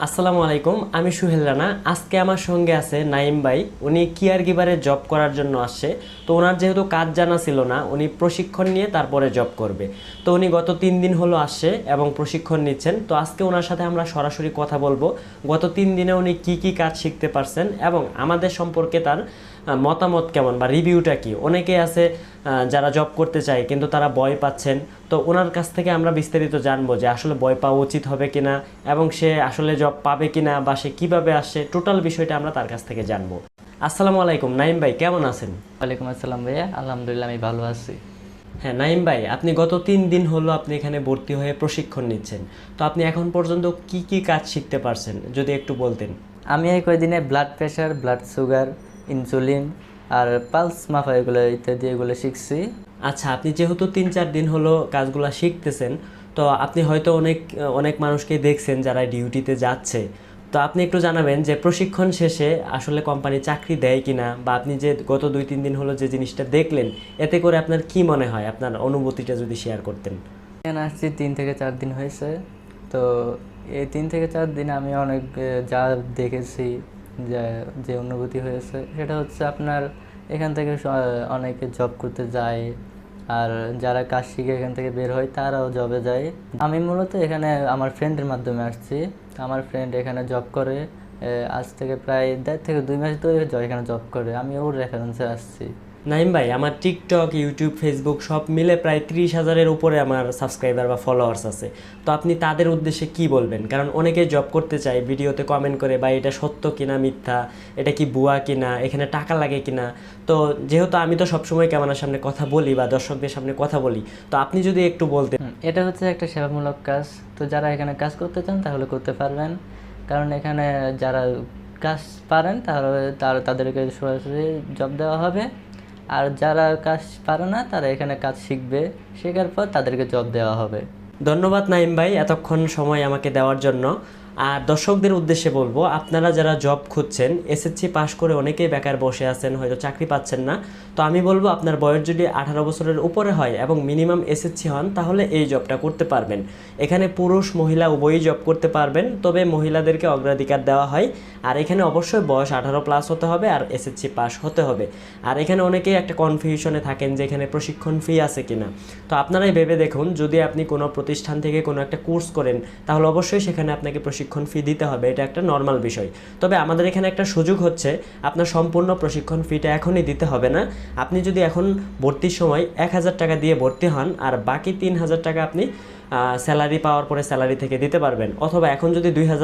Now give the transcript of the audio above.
আসসালামু আলাইকুম, আমি সুহেল রানা। আজকে আমার সঙ্গে আছে নাইম ভাই। উনি কেয়ার গিভারে জব করার জন্য আসছে। তো ওনার যেহেতু কাজ জানা ছিল না, উনি প্রশিক্ষণ নিয়ে তারপরে জব করবে। তো উনি গত তিন দিন হলো আসছে এবং প্রশিক্ষণ নিচ্ছেন। তো আজকে ওনার সাথে আমরা সরাসরি কথা বলব। গত তিন দিনে উনি কি কি কাজ শিখতে পারছেন এবং আমাদের সম্পর্কে তার মতামত কেমন বা রিভিউটা কি? অনেকে আছে যারা জব করতে চায় কিন্তু তারা ভয় পাচ্ছেন। তো ওনার কাছ থেকে আমরা বিস্তারিত জানব যে আসলে ভয় পাওয়া উচিত হবে কিনা এবং সে আসলে জব পাবে কিনা বা সে কীভাবে আসছে টোটাল বিষয়টা আমরা তার কাছ থেকে জানব। আসসালামু আলাইকুম। নাইম ভাই কেমন আছেন? ওয়ালাইকুম আসসালাম ভাইয়া। আলহামদুলিল্লাহ আমি ভালো আছি। হ্যাঁ নাইম ভাই আপনি গত তিন দিন হলো আপনি এখানে ভর্তি হয়ে প্রশিক্ষণ নিচ্ছেন। তো আপনি এখন পর্যন্ত কি কি কাজ শিখতে পারছেন যদি একটু বলতেন? আমি এই কয়দিনে blood pressure blood sugar insulin আর পালস মাফা এগুলো ইত্যাদি এগুলো শিখছি। আচ্ছা আপনি যেহেতু তিন চার দিন হলো কাজগুলো শিখতেছেন তো আপনি হয়তো অনেক অনেক মানুষকে দেখছেন যারা ডিউটিতে যাচ্ছে। তো আপনি একটু জানাবেন যে প্রশিক্ষণ শেষে আসলে কোম্পানি চাকরি দেয় কিনা বা আপনি যে গত দুই তিন দিন হলো যে জিনিসটা দেখলেন এতে করে আপনার কি মনে হয়? আপনার অনুভূতিটা যদি শেয়ার করতেন। এখানে আসছি তিন থেকে চার দিন হয়েছে। তো এই তিন থেকে চার দিন আমি অনেক যা দেখেছি যে যে অনুভূতি হয়েছে, সেটা হচ্ছে আপনার এখান থেকে অনেকে জব করতে যায়, আর যারা কাজ শিখে এখান থেকে বের হয়, তারাও জবে যায়। আমি মূলত এখানে আমার ফ্রেন্ডের মাধ্যমে আসছি। আমার ফ্রেন্ড এখানে জব করে আজ থেকে প্রায় দেড় থেকে দুই মাস ধরে এখানে জব করে। আমি ওর রেফারেন্সে আসছি। নাইম ভাই, আমার টিকটক ইউটিউব ফেসবুক সব মিলে প্রায় ত্রিশ হাজারের উপরে আমার সাবস্ক্রাইবার বা ফলোয়ার্স আছে। তো আপনি তাদের উদ্দেশ্যে কি বলবেন? কারণ অনেকে জব করতে চায়, ভিডিওতে কমেন্ট করে বা এটা সত্য কিনা মিথ্যা? এটা কি বুয়া কিনা? এখানে টাকা লাগে কিনা? তো যেহেতু আমি তো সবসময় ক্যামেরার সামনে কথা বলি বা দর্শকদের সামনে কথা বলি, তো আপনি যদি একটু বলতেন। এটা হচ্ছে একটা সেবামূলক কাজ। তো যারা এখানে কাজ করতে চান, তাহলে করতে পারবেন। কারণ এখানে যারা কাজ পারেন, তাহলে তাদেরকে সরাসরি জব দেওয়া হবে। আর যারা কাজ পারে না, তারা এখানে কাজ শিখবে। শেখার পর তাদেরকে জব দেওয়া হবে। ধন্যবাদ নাইম ভাই এতক্ষণ সময় আমাকে দেওয়ার জন্য। আর দর্শকদের উদ্দেশ্যে বলব, আপনারা যারা জব খুঁজছেন এসএসসি পাশ করে অনেকেই বেকার বসে আছেন, হয়তো চাকরি পাচ্ছেন না। তো আমি বলব, আপনার বয়স যদি আঠারো বছরের উপরে হয় এবং মিনিমাম এসএসসি হন, তাহলে এই জবটা করতে পারবেন। এখানে পুরুষ, মহিলা উভয়ই জব করতে পারবেন, তবে মহিলাদেরকে অগ্রাধিকার দেওয়া হয়। আর এখানে অবশ্যই বয়স আঠারো প্লাস হতে হবে আর এসএসসি পাস হতে হবে। আর এখানে অনেকেই একটা কনফিউশনে থাকেন যে এখানে প্রশিক্ষণ ফি আছে কিনা। তো আপনারাই ভেবে দেখুন, যদি আপনি কোনো প্রতিষ্ঠান থেকে কোনো একটা কোর্স করেন, তাহলে অবশ্যই সেখানে আপনাকে প্রশিক্ষণ ফি দিতে হবে, এটা একটা নর্মাল বিষয়। তবে আমাদের এখানে একটা সুযোগ হচ্ছে, আপনার সম্পূর্ণ প্রশিক্ষণ ফিটা এখনই দিতে হবে না। আপনি যদি এখন ভর্তির সময় এক হাজার টাকা দিয়ে ভর্তি হন, আর বাকি তিন হাজার টাকা আপনি স্যালারি পাওয়ার পরে স্যালারি থেকে দিতে পারবেন, অথবা এখন যদি দুই হাজার